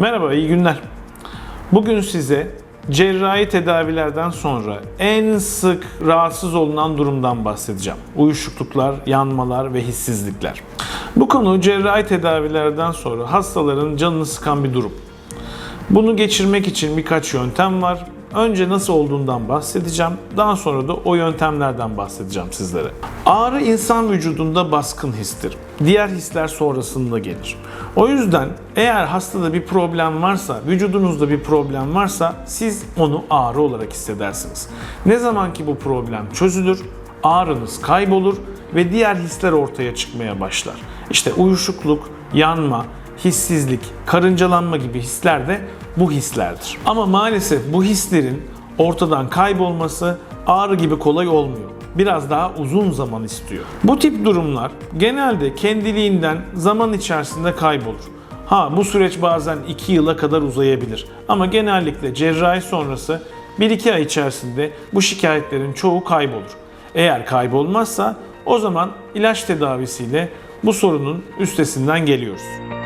Merhaba, iyi günler. Bugün size cerrahi tedavilerden sonra en sık rahatsız olunan durumdan bahsedeceğim. Uyuşukluklar, yanmalar ve hissizlikler. Bu konu cerrahi tedavilerden sonra hastaların canını sıkan bir durum. Bunu geçirmek için birkaç yöntem var. Önce nasıl olduğundan bahsedeceğim. Daha sonra da o yöntemlerden bahsedeceğim sizlere. Ağrı insan vücudunda baskın histir. Diğer hisler sonrasında gelir. O yüzden eğer hastada bir problem varsa, vücudunuzda bir problem varsa siz onu ağrı olarak hissedersiniz. Ne zaman ki bu problem çözülür, ağrınız kaybolur ve diğer hisler ortaya çıkmaya başlar. İşte uyuşukluk, yanma, hissizlik, karıncalanma gibi hisler de bu hislerdir. Ama maalesef bu hislerin ortadan kaybolması ağrı gibi kolay olmuyor. Biraz daha uzun zaman istiyor. Bu tip durumlar genelde kendiliğinden zaman içerisinde kaybolur. Ha bu süreç bazen 2 yıla kadar uzayabilir. Ama genellikle cerrahi sonrası 1-2 ay içerisinde bu şikayetlerin çoğu kaybolur. Eğer kaybolmazsa o zaman ilaç tedavisiyle bu sorunun üstesinden geliyoruz.